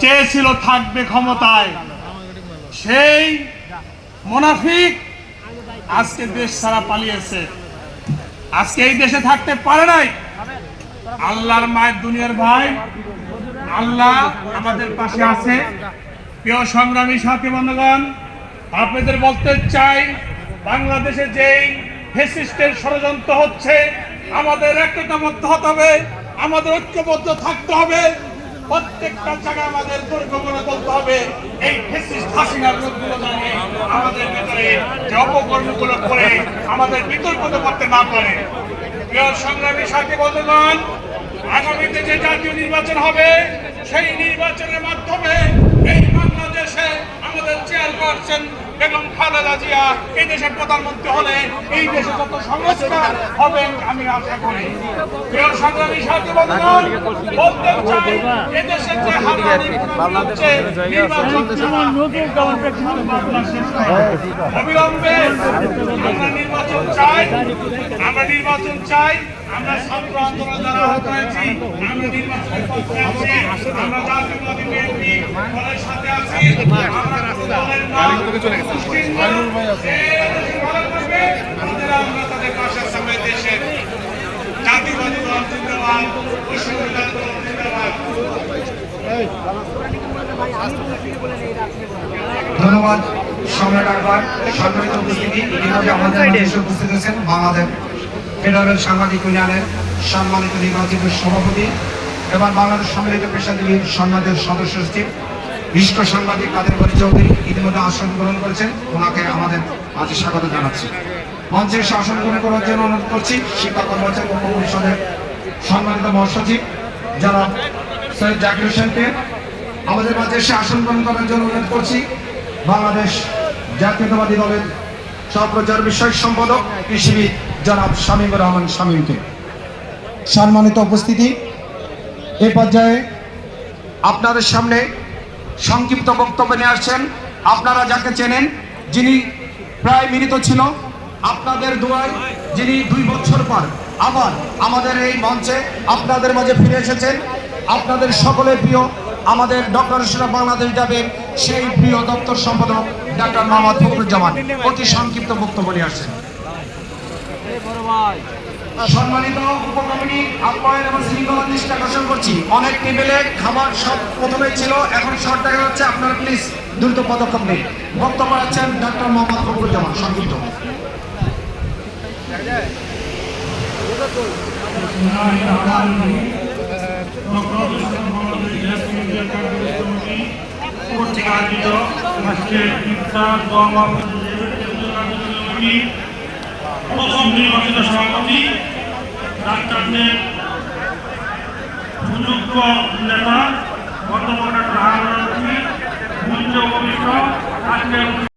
চেয়েছিল থাকবে ক্ষমতায়। সেই মোনাফিক আজকে দেশ ছাড়া পালিয়েছে। আজকে এই দেশে থাকতে পারে নাই। আল্লাহর মায়ের দুনিয়ার ভাই, আল্লাহ আমাদের পাশে আছে। প্রিয় সংগ্রামী সাথী বন্ধুগণ, আপনাদের বলতে চাই, বাংলাদেশে যেই ফেসিস্টের ষড়যন্ত্র হচ্ছে, আমাদের একতাবদ্ধ হতে হবে, আমাদের ঐক্যবদ্ধ থাকতে হবে। প্রত্যেকটা জায়গায় আমাদের দুর্গগুলো বলতে হবে, এই ফেসিস্ট হাসিনার লোকগুলো জানে আমাদের ভিতরে যে অপকর্মগুলো করে আমাদের বিতর্কিত করতে না পারে। প্রিয় সংগ্রামী সাথী বন্ধুগণ, আগামীতে যে জাতীয় নির্বাচন হবে, সেই নির্বাচনের মাধ্যমে এই বাংলাদেশে আমাদের চেয়ারপারসন বেগম খালেদা জিয়া এই দেশের প্রধানমন্ত্রী হলে এই দেশে যত সংস্কার হবে, আমি আশা করি। প্রিয় সংগ্রামী সাথী বন্ধুগণ বলতে চাই। এদেশের যে হারানি হচ্ছে অবিলম্বে আমরা নির্বাচন চাই, আমরা নির্বাচন চাই, আমরা ছাত্র আন্দোলন যারা আহত হয়েছি, আমরা নির্বাচনের পক্ষে আছি, আমরা জাতীয়বাদী বিএনপি দলের সাথে আছি, আমরা তাদের পাশে আছি আমরা এই দেশের জাতীয়বাদী দল জিন্দাবাদ মুসলিম দল জিন্দাবাদ ধন্যবাদ সম্রাট আকবর। সম্মানিত উপস্থিতি ইতিমধ্যে আমাদের এসে উপস্থিত হয়েছেন বাংলাদেশ ফেডারেল সাংবাদিক ইউনিয়নের সম্মানিত নির্বাচিত সভাপতি এবং বাংলাদেশ সম্মিলিত পেশাজীবী সম্মানিত সদস্য সচিব বিশিষ্ট সাংবাদিক কাদের চৌধুরী ইতিমধ্যে আসন গ্রহণ করেছেন ওনাকে আমাদের মাঝে স্বাগত জানাচ্ছি। মঞ্চে শাসন গ্রহণ করার জন্য অনুরোধ করছি। শিক্ষা কর্মচারী পরিষদের সম্মানিত মহাসচিব যারা সৈয়দ জাকির হোসেনকে আমাদের মাঝে শাসন গ্রহণ করার জন্য অনুরোধ করছি। বাংলাদেশ জাতীয়তাবাদী দলের সম্প্রচার বিষয়ক সম্পাদক, কৃষিবিদ জনাব শামীমুর রহমান শামীমকে সম্মানিত উপস্থিতি এই পর্যায়ে আপনাদের সামনে সংক্ষিপ্ত বক্তব্য নিয়ে আসছেন। আপনারা যাকে চেনেন, যিনি প্রায় মিলিত ছিল আপনাদের দোয়ায় যিনি দুই বছর পর, আবার আমাদের এই মঞ্চে আপনাদের মাঝে ফিরে এসেছেন। আপনাদের সকলের প্রিয়, আমাদের ডক্টর ইসলাম বাংলাদেশ যাবেন, সেই প্রিয় দপ্তর সম্পাদক ডাক্তার মোহাম্মদ ফখরুজ্জামান। অতি সংক্ষিপ্ত বক্তব্য নিয়ে আসছেন। সম্মানিত উপকমিটি, আপ্যায়ন এবং শৃঙ্খলা দৃষ্টি আকর্ষণ করছি। অনেক টেবিলে খাবার সব প্রথমে ছিল, এখন শর্ট দেখা যাচ্ছে। আপনারা প্লিজ দ্রুত পদক্ষেপ নিন। বক্তব্য রাখছেন ডক্টর মোহাম্মদ ফখরুজ্জামান, সংক্ষিপ্ত। কর্তৃক আয়োজিত আজকের ইফতার দোয়া কমিটি প্রথম নির্বাচিত সভাপতি ডাক্তারদের সুযোগ্য নেতা বর্তমান হারুন মঞ্চ উপবিষ্ট আজকের